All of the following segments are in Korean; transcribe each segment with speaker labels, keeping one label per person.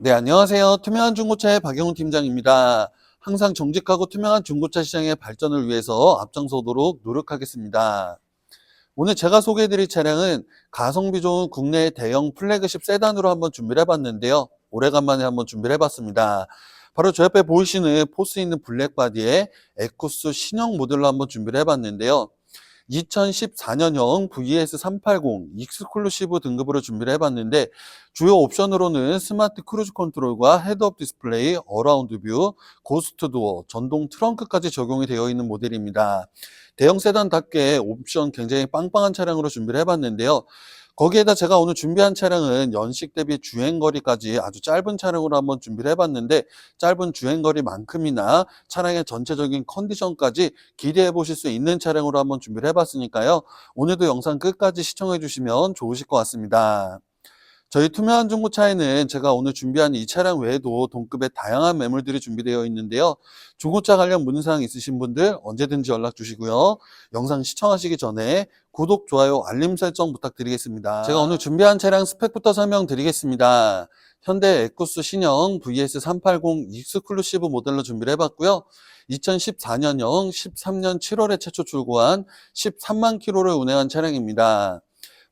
Speaker 1: 네, 안녕하세요. 투명한 중고차의 박영훈 팀장입니다. 항상 정직하고 투명한 중고차 시장의 발전을 위해서 앞장서도록 노력하겠습니다. 오늘 제가 소개해드릴 차량은 가성비 좋은 국내 대형 플래그십 세단으로 한번 준비를 해봤는데요. 오래간만에 한번 준비를 해봤습니다. 바로 저 옆에 보이시는 포스 있는 블랙 바디에 에쿠스 신형 모델로 한번 준비를 해봤는데요. 2014년형 VS380 익스클루시브 등급으로 준비를 해봤는데 주요 옵션으로는 스마트 크루즈 컨트롤과 헤드업 디스플레이, 어라운드 뷰, 고스트 도어, 전동 트렁크까지 적용이 되어 있는 모델입니다. 대형 세단답게 옵션 굉장히 빵빵한 차량으로 준비를 해봤는데요. 거기에다 제가 오늘 준비한 차량은 연식 대비 주행거리까지 아주 짧은 차량으로 한번 준비를 해봤는데 짧은 주행거리만큼이나 차량의 전체적인 컨디션까지 기대해 보실 수 있는 차량으로 한번 준비를 해봤으니까요. 오늘도 영상 끝까지 시청해 주시면 좋으실 것 같습니다. 저희 투명한 중고차에는 제가 오늘 준비한 이 차량 외에도 동급의 다양한 매물들이 준비되어 있는데요. 중고차 관련 문의사항 있으신 분들 언제든지 연락 주시고요. 영상 시청하시기 전에 구독, 좋아요, 알림 설정 부탁드리겠습니다. 제가 오늘 준비한 차량 스펙부터 설명드리겠습니다. 현대 에쿠스 신형 VS380 익스클루시브 모델로 준비를 해봤고요. 2014년형 13년 7월에 최초 출고한 13만 킬로를 운행한 차량입니다.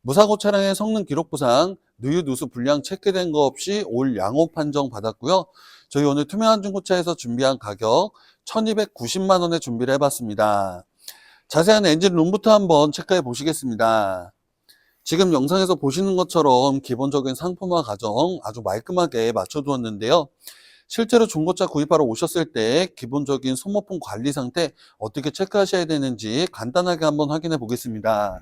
Speaker 1: 무사고 차량의 성능 기록부상 누유 누수 불량 체크된 거 없이 올 양호 판정 받았고요. 저희 오늘 투명한 중고차에서 준비한 가격 1290만 원에 준비를 해봤습니다. 자세한 엔진 룸부터 한번 체크해 보시겠습니다. 지금 영상에서 보시는 것처럼 기본적인 상품화 과정 아주 말끔하게 맞춰두었는데요. 실제로 중고차 구입하러 오셨을 때 기본적인 소모품 관리 상태 어떻게 체크하셔야 되는지 간단하게 한번 확인해 보겠습니다.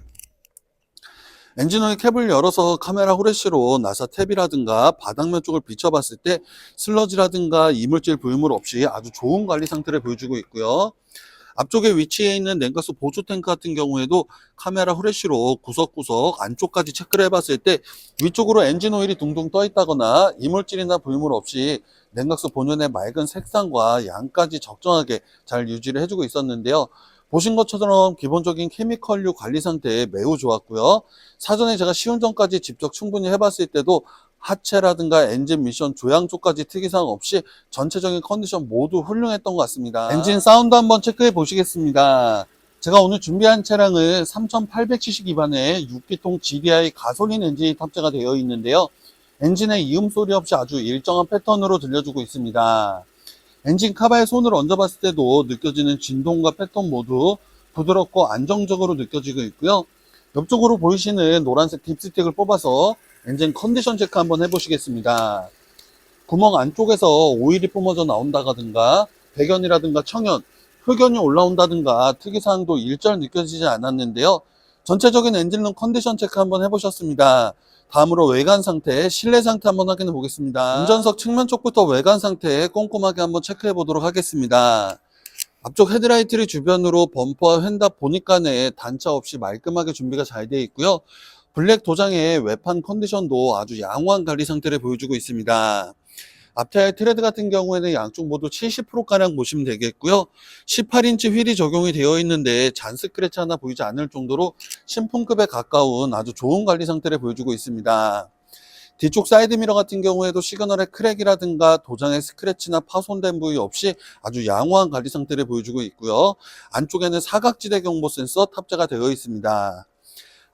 Speaker 1: 엔진오일 캡을 열어서 카메라 후레쉬로 나사 탭이라든가 바닥면 쪽을 비춰봤을 때 슬러지라든가 이물질 부유물 없이 아주 좋은 관리 상태를 보여주고 있고요. 앞쪽에 위치해 있는 냉각수 보조 탱크 같은 경우에도 카메라 후레쉬로 구석구석 안쪽까지 체크를 해봤을 때 위쪽으로 엔진 오일이 둥둥 떠 있다거나 이물질이나 부유물 없이 냉각수 본연의 맑은 색상과 양까지 적정하게 잘 유지를 해주고 있었는데요. 보신 것처럼 기본적인 케미컬류 관리 상태 매우 좋았고요. 사전에 제가 시운전까지 직접 충분히 해봤을 때도 하체라든가 엔진 미션 조향 쪽까지 특이사항 없이 전체적인 컨디션 모두 훌륭했던 것 같습니다. 엔진 사운드 한번 체크해 보시겠습니다. 제가 오늘 준비한 차량은 3800cc 기반의 6기통 GDI 가솔린 엔진이 탑재가 되어 있는데요. 엔진의 이음 소리 없이 아주 일정한 패턴으로 들려주고 있습니다. 엔진 카바에 손을 얹어봤을 때도 느껴지는 진동과 패턴 모두 부드럽고 안정적으로 느껴지고 있고요. 옆쪽으로 보이시는 노란색 딥스틱을 뽑아서 엔진 컨디션 체크 한번 해보시겠습니다. 구멍 안쪽에서 오일이 뿜어져 나온다든가 배견이라든가 청연, 흑연이 올라온다든가 특이사항도 일절 느껴지지 않았는데요. 전체적인 엔진룸 컨디션 체크 한번 해보셨습니다. 다음으로 외관 상태, 실내 상태 한번 확인해 보겠습니다. 운전석 측면 쪽부터 외관 상태 꼼꼼하게 한번 체크해 보도록 하겠습니다. 앞쪽 헤드라이트를 주변으로 범퍼와 휀답 보니까에 단차 없이 말끔하게 준비가 잘 되어 있고요. 블랙 도장의 외판 컨디션도 아주 양호한 관리 상태를 보여주고 있습니다. 앞타이어 트레드 같은 경우에는 양쪽 모두 70%가량 보시면 되겠고요. 18인치 휠이 적용이 되어 있는데 잔 스크래치 하나 보이지 않을 정도로 신품급에 가까운 아주 좋은 관리 상태를 보여주고 있습니다. 뒤쪽 사이드미러 같은 경우에도 시그널의 크랙이라든가 도장의 스크래치나 파손된 부위 없이 아주 양호한 관리 상태를 보여주고 있고요. 안쪽에는 사각지대 경보 센서 탑재가 되어 있습니다.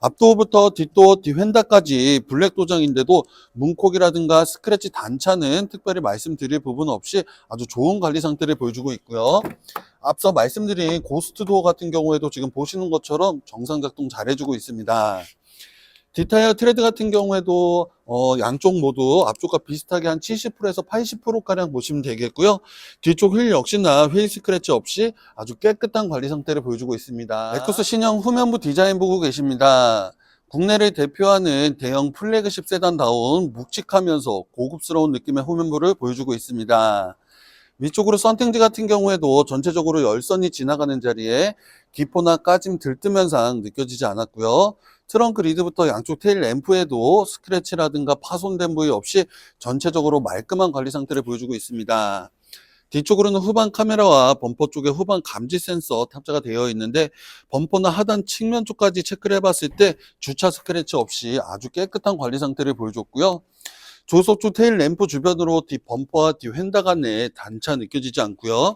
Speaker 1: 앞도어부터 뒷도어, 뒤휀다까지 블랙 도장인데도 문콕이라든가 스크래치 단차는 특별히 말씀드릴 부분 없이 아주 좋은 관리 상태를 보여주고 있고요. 앞서 말씀드린 고스트 도어 같은 경우에도 지금 보시는 것처럼 정상 작동 잘 해주고 있습니다. 뒷타이어 트레드 같은 경우에도 어, 양쪽 모두 앞쪽과 비슷하게 한 70%에서 80%가량 보시면 되겠고요. 뒤쪽 휠 역시나 휠 스크래치 없이 아주 깨끗한 관리 상태를 보여주고 있습니다. 에쿠스 신형 후면부 디자인 보고 계십니다. 국내를 대표하는 대형 플래그십 세단다운 묵직하면서 고급스러운 느낌의 후면부를 보여주고 있습니다. 위쪽으로 썬팅지 같은 경우에도 전체적으로 열선이 지나가는 자리에 기포나 까짐 들뜸 현상 느껴지지 않았고요. 트렁크 리드부터 양쪽 테일 램프에도 스크래치라든가 파손된 부위 없이 전체적으로 말끔한 관리 상태를 보여주고 있습니다. 뒤쪽으로는 후방 카메라와 범퍼 쪽에 후방 감지 센서 탑재가 되어 있는데 범퍼나 하단 측면 쪽까지 체크를 해봤을 때 주차 스크래치 없이 아주 깨끗한 관리 상태를 보여줬고요. 조석조 테일 램프 주변으로 뒷 범퍼와 뒤 휀다 간의 단차 느껴지지 않고요.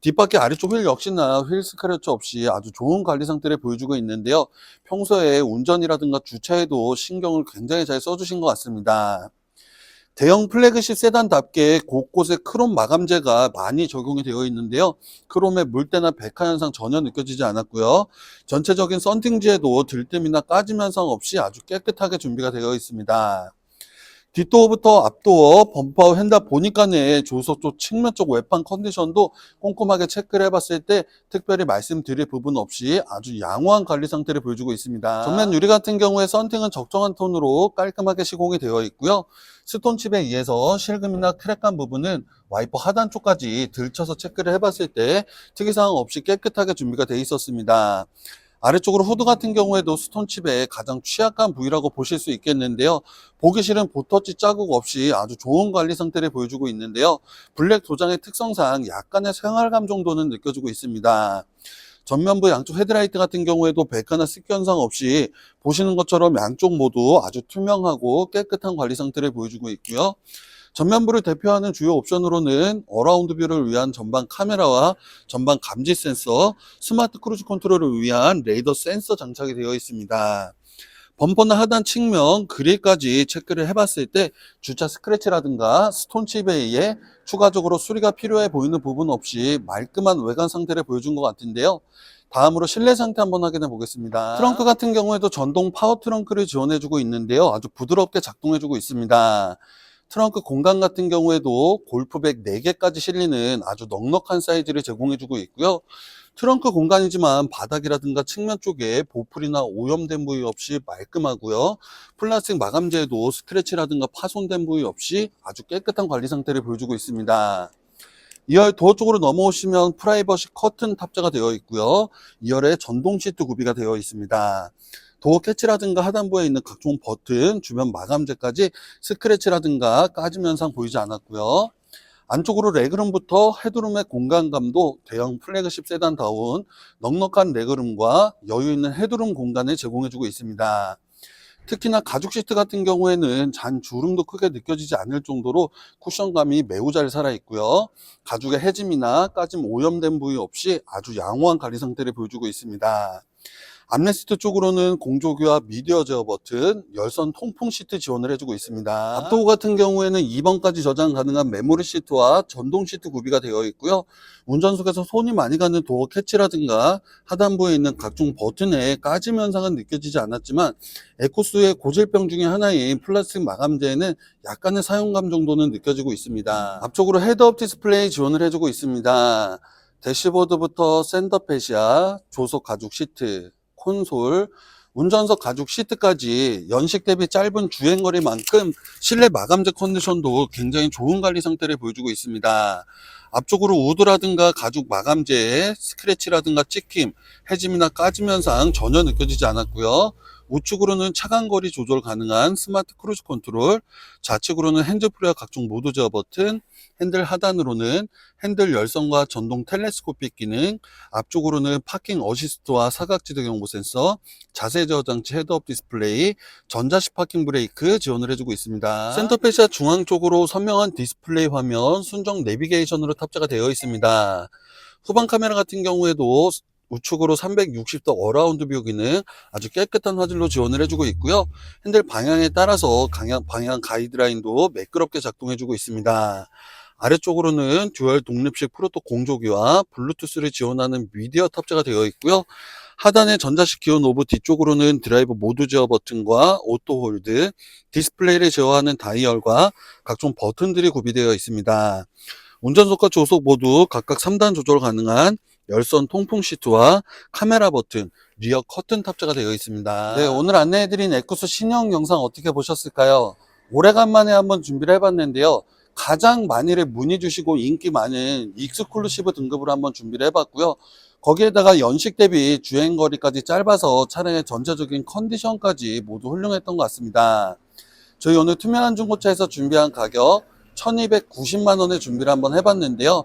Speaker 1: 뒷바퀴 아래쪽 휠 역시나 휠 스크래치 없이 아주 좋은 관리 상태를 보여주고 있는데요. 평소에 운전이라든가 주차에도 신경을 굉장히 잘 써주신 것 같습니다. 대형 플래그십 세단답게 곳곳에 크롬 마감재가 많이 적용이 되어 있는데요. 크롬의 물때나 백화 현상 전혀 느껴지지 않았고요. 전체적인 썬팅지에도 들뜸이나 까짐 현상 없이 아주 깨끗하게 준비가 되어 있습니다. 뒷도어부터 앞도어, 범퍼, 휀다 보니까는 조석 쪽 측면 쪽 외판 컨디션도 꼼꼼하게 체크를 해봤을 때 특별히 말씀드릴 부분 없이 아주 양호한 관리 상태를 보여주고 있습니다. 전면 유리 같은 경우에 썬팅은 적정한 톤으로 깔끔하게 시공이 되어 있고요. 스톤칩에 의해서 실금이나 크랙간 부분은 와이퍼 하단 쪽까지 들쳐서 체크를 해봤을 때 특이사항 없이 깨끗하게 준비가 되어 있었습니다. 아래쪽으로 후드 같은 경우에도 스톤칩의 가장 취약한 부위라고 보실 수 있겠는데요. 보기 싫은 보터치 자국 없이 아주 좋은 관리 상태를 보여주고 있는데요. 블랙 도장의 특성상 약간의 생활감 정도는 느껴지고 있습니다. 전면부 양쪽 헤드라이트 같은 경우에도 백화나 습기 현상 없이 보시는 것처럼 양쪽 모두 아주 투명하고 깨끗한 관리 상태를 보여주고 있고요. 전면부를 대표하는 주요 옵션으로는 어라운드 뷰를 위한 전방 카메라와 전방 감지 센서, 스마트 크루즈 컨트롤을 위한 레이더 센서 장착이 되어 있습니다. 범퍼나 하단 측면 그릴까지 체크를 해봤을 때 주차 스크래치라든가 스톤칩에 의해 추가적으로 수리가 필요해 보이는 부분 없이 말끔한 외관 상태를 보여준 것 같은데요. 다음으로 실내 상태 한번 확인해 보겠습니다. 트렁크 같은 경우에도 전동 파워 트렁크를 지원해주고 있는데요. 아주 부드럽게 작동해주고 있습니다. 트렁크 공간 같은 경우에도 골프백 4개까지 실리는 아주 넉넉한 사이즈를 제공해주고 있고요. 트렁크 공간이지만 바닥이라든가 측면 쪽에 보풀이나 오염된 부위 없이 말끔하고요. 플라스틱 마감재에도 스크래치라든가 파손된 부위 없이 아주 깨끗한 관리 상태를 보여주고 있습니다. 2열 도어 쪽으로 넘어오시면 프라이버시 커튼 탑재가 되어 있고요. 2열에 전동 시트 구비가 되어 있습니다. 도어 캐치라든가 하단부에 있는 각종 버튼, 주변 마감재까지 스크래치라든가 까짐 현상 보이지 않았고요. 안쪽으로 레그룸부터 헤드룸의 공간감도 대형 플래그십 세단다운 넉넉한 레그룸과 여유 있는 헤드룸 공간을 제공해주고 있습니다. 특히나 가죽 시트 같은 경우에는 잔 주름도 크게 느껴지지 않을 정도로 쿠션감이 매우 잘 살아 있고요. 가죽의 해짐이나 까짐 오염된 부위 없이 아주 양호한 관리 상태를 보여주고 있습니다. 암레스트 쪽으로는 공조기와 미디어 제어 버튼, 열선 통풍 시트 지원을 해주고 있습니다. 앞도어 같은 경우에는 2번까지 저장 가능한 메모리 시트와 전동 시트 구비가 되어 있고요. 운전석에서 손이 많이 가는 도어 캐치라든가 하단부에 있는 각종 버튼에 까짐 현상은 느껴지지 않았지만 에코스의 고질병 중에 하나인 플라스틱 마감재에는 약간의 사용감 정도는 느껴지고 있습니다. 앞쪽으로 헤드업 디스플레이 지원을 해주고 있습니다. 대시보드부터 샌더펫이야, 조속 가죽 시트, 콘솔, 운전석 가죽 시트까지 연식 대비 짧은 주행거리만큼 실내 마감재 컨디션도 굉장히 좋은 관리 상태를 보여주고 있습니다. 앞쪽으로 우드라든가 가죽 마감재에 스크래치라든가 찍힘, 해짐이나 까짐 현상 전혀 느껴지지 않았고요. 우측으로는 차간거리 조절 가능한 스마트 크루즈 컨트롤, 좌측으로는 핸즈프리와 각종 모드 제어 버튼, 핸들 하단으로는 핸들 열선과 전동 텔레스코픽 기능, 앞쪽으로는 파킹 어시스트와 사각지대 경보 센서, 자세 제어 장치 헤드업 디스플레이, 전자식 파킹 브레이크 지원을 해주고 있습니다. 센터 페시아 중앙 쪽으로 선명한 디스플레이 화면, 순정 내비게이션으로 탑재가 되어 있습니다. 후방 카메라 같은 경우에도 우측으로 360도 어라운드 뷰 기능 아주 깨끗한 화질로 지원을 해주고 있고요. 핸들 방향에 따라서 방향, 방향 가이드라인도 매끄럽게 작동해주고 있습니다. 아래쪽으로는 듀얼 독립식 프로토 공조기와 블루투스를 지원하는 미디어 탑재가 되어 있고요. 하단의 전자식 기어 노브 뒤쪽으로는 드라이브 모드 제어 버튼과 오토 홀드, 디스플레이를 제어하는 다이얼과 각종 버튼들이 구비되어 있습니다. 운전석과 조속 모두 각각 3단 조절 가능한 열선 통풍 시트와 카메라 버튼, 리어 커튼 탑재가 되어 있습니다. 네, 오늘 안내해드린 에쿠스 신형 영상 어떻게 보셨을까요? 오래간만에 한번 준비를 해봤는데요. 가장 많이를 문의 주시고 인기 많은 익스클루시브 등급으로 한번 준비를 해봤고요. 거기에다가 연식 대비 주행 거리까지 짧아서 차량의 전체적인 컨디션까지 모두 훌륭했던 것 같습니다. 저희 오늘 투명한 중고차에서 준비한 가격 1290만 원에 준비를 한번 해봤는데요.